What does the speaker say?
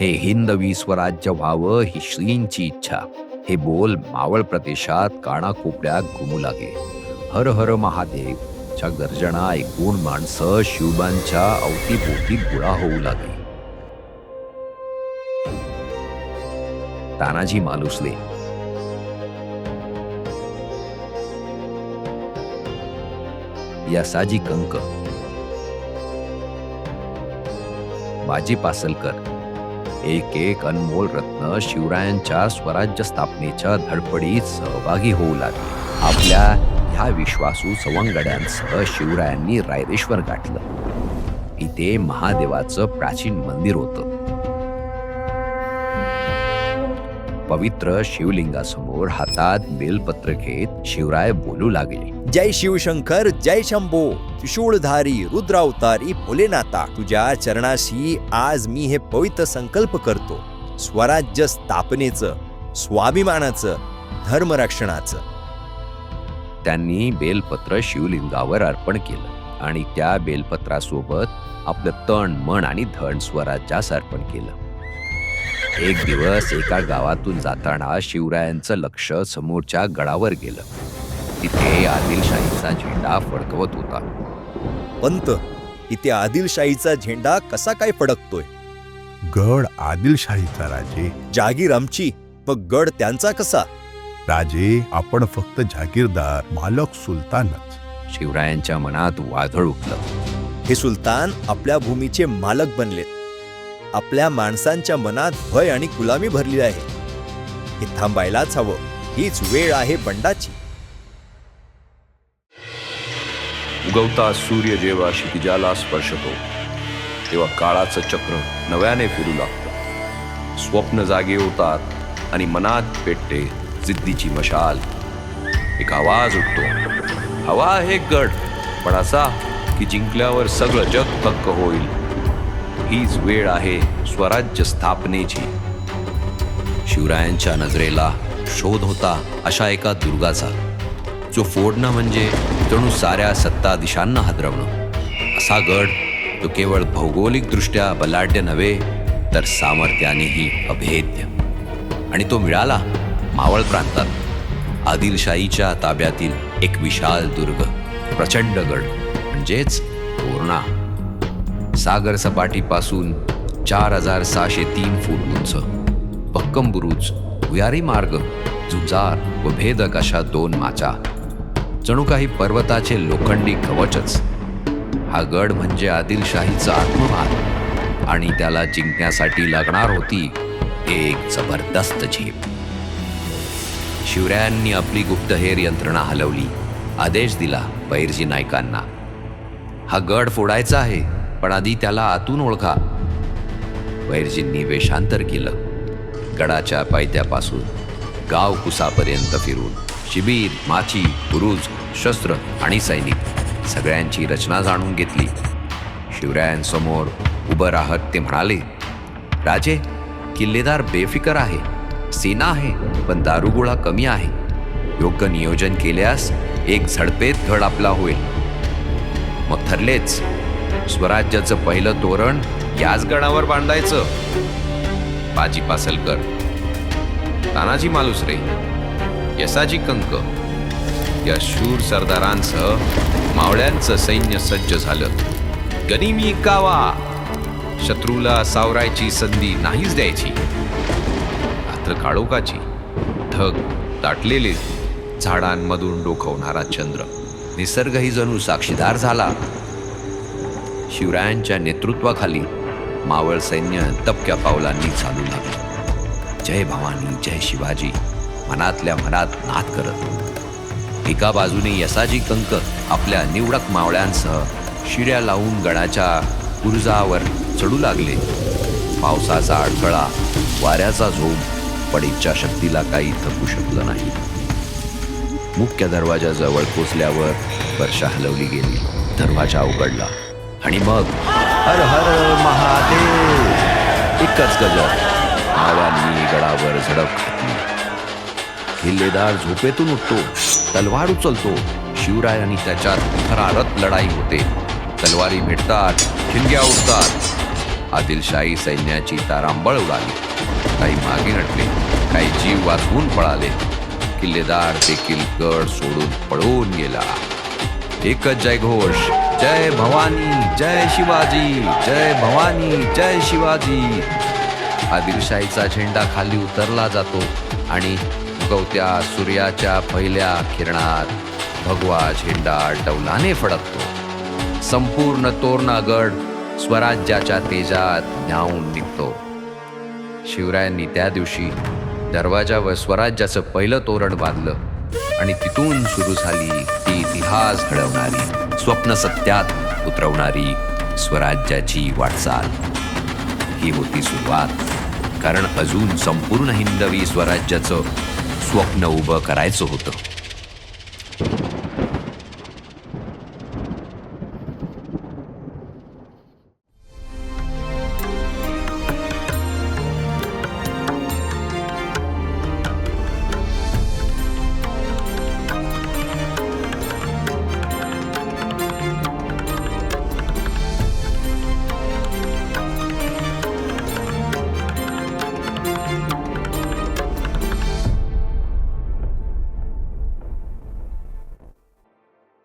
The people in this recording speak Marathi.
हे हिंदवी स्वराज्य व्हावं ही श्रींची इच्छा. हे बोल मावळ प्रदेशात कानाकोपड्यात घुमू लागे. हर हर महादेव च्या गर्जना ऐकून माणसं शिवबांच्या अवतीभोवती गोळा होऊ लागली तानाजी मालुसले. यासाजी कंक. बाजी पासलकर. एक एक अनमोल रत्न शिवरायांच्या स्वराज्य स्थापनेच्या धडपडीत सहभागी होऊ लागले. आपल्या ह्या विश्वासू सवंगड्यांसह शिवरायांनी रायरेश्वर गाठलं. इथे महादेवाचं प्राचीन मंदिर होतं. पवित्र शिवलिंगासमोर हातात बेलपत्र घेत शिवराय बोलू लागले. जय शिवशंकर जय शंभो. त्रिशूळधारी रुद्रावतारी भोलेनाथा. तुझ्या चरणाशी आज मी हे पवित्र संकल्प करतो. स्वराज्य स्थापनेचं स्वाभिमानाचं धर्मरक्षणाचं. त्यांनी बेलपत्र शिवलिंगावर अर्पण केलं आणि त्या बेलपत्रासोबत आपलं तण मन आणि धन स्वराज्यास अर्पण केलं. एक दिवस एका गावातून जाताना शिवरायांचं लक्ष समोरच्या गडावर गेलं. तिथे आदिलशाहीचा झेंडा फडकवत होता. पंत इथे आदिलशाहीचा झेंडा कसा काय फडकतोय? गड आदिलशाहीचा राजे. जागीर आमची मग गड त्यांचा कसा? राजे आपण फक्त जागीरदार मालक सुलतानच. शिवरायांच्या मनात वादळ उठलं. हे सुलतान आपल्या भूमीचे मालक बनलेत. आपल्या माणसांच्या मनात भय आणि गुलामी भरली आहे. हे थांबायलाच हवं. हीच वेळ आहे बंडाची. उगवता सूर्य जेव्हा क्षितिजाला स्पर्शतो तेव्हा काळाचं चक्र नव्याने फिरू लागतं. स्वप्न जागे होतात आणि मनात पेटते जिद्दीची मशाल. एक आवाज उठतो. हवा आहे गड पण असा की जिंकल्यावर सगळं जग थक्क होईल. हीच वेळ आहे स्वराज्य स्थापनेची. शिवरायांच्या नजरेला शोध होता अशा एका दुर्गाचा जो फोडणं म्हणजे जणू साऱ्या सत्ताधीशांना हादरवणं. असा गड तो केवळ भौगोलिकदृष्ट्या बलाढ्य नव्हे तर सामर्थ्यानेही अभेद्य. आणि तो मिळाला मावळ प्रांतात आदिलशाहीच्या ताब्यातील एक विशाल दुर्ग प्रचंड गड म्हणजेच तोरणा सागर सपाटीपासून चार हजार सहाशे तीन फूट उंच. भक्कम बुरुज भुयारी मार्ग जुजार व भेदक अशा दोन माचा. जणू काही पर्वताचे लोखंडी कवचच. हा गड म्हणजे आदिलशाहीचा आत्मभान आणि त्याला जिंकण्यासाठी लागणार होती एक जबरदस्त झेप शिवरायांनी आपली गुप्तहेर यंत्रणा हलवली. आदेश दिला बैरजी नायकांना. हा गड फोडायचा आहे. पण आधी त्याला आतून ओळखा. वैरजींनी वेषांतर केलं. गडाच्या पायथ्यापासून गाव कुसापर्यंत फिरून शिबीर माची बुरुज शस्त्र आणि सैनिक सगळ्यांची रचना जाणून घेतली. शिवरायांसमोर उभं राहत ते म्हणाले राजे किल्लेदार बेफिकर आहे सेना आहे पण दारुगोळा कमी आहे. योग्य नियोजन केल्यास एक झडपेत घड आपला होईल. मग ठरलेच. स्वराज्याचं पहिलं तोरण याच गडावर बांधायचं. बाजी पासलकर. तानाजी मालुसरे. यसाजी कंक. या शूर सरदारांसह मावळ्यांचं सैन्य सज्ज झालं. गनिमी कावा. शत्रूला सावरायची संधी नाहीच द्यायची. मात्र काळोखाची. ढग दाटलेले. झाडांमधून डोखवणारा चंद्र. निसर्गही जणू साक्षीदार झाला. शिवरायांच्या नेतृत्वाखाली मावळ सैन्य तपक्या पावलांनी चालू लागलं. जय भवानी जय शिवाजी मनातल्या मनात नाद करत. एका बाजूने यसाजी कंक आपल्या निवडक मावळ्यांसह शिड्या लावून गडाच्या कुर्जावर चढू लागले. पावसाचा अडथळा वाऱ्याचा झोम पण इच्छाशक्तीला काही थकू शकलं नाही. मुख्य दरवाजाजवळ पोचल्यावर वर्षा हलवली गेली. दरवाजा उघडला. आणि मग हर हर महादेव एकच गजर. नावानी गडावर झडप घातली. किल्लेदार झोपेतून उठतो तलवार उचलतो. शिवराय आणि त्याच्यात थरारत लढाई होते. तलवारी भेटतात ठिणग्या उडतात. आदिलशाही सैन्याची तारांबळ उडाली. काही मागे नटले काही जीव वाचवून पळाले. किल्लेदार देखील गड सोडून पळून गेला. एकच जयघोष जय भवानी जय शिवाजी जय भवानी जय शिवाजी. आदिलशाहीचा झेंडा खाली उतरला जातो आणि उगवत्या सूर्याच्या पहिल्या किरणात भगवा झेंडा डौलाने फडकतो. संपूर्ण तोरणागड स्वराज्याच्या तेजात न्यावून निघतो. शिवरायांनी त्या दिवशी दरवाजावर स्वराज्याचं पहिलं तोरण बांधलं आणि तिथून सुरू झाली ती इतिहास घडवणारी. स्वप्न सत्यात उतरवणारी स्वराज्याची वाटचाल. ही होती सुरुवात. कारण अजून संपूर्ण हिंदवी स्वराज्याचं स्वप्न उभं करायचं होतं.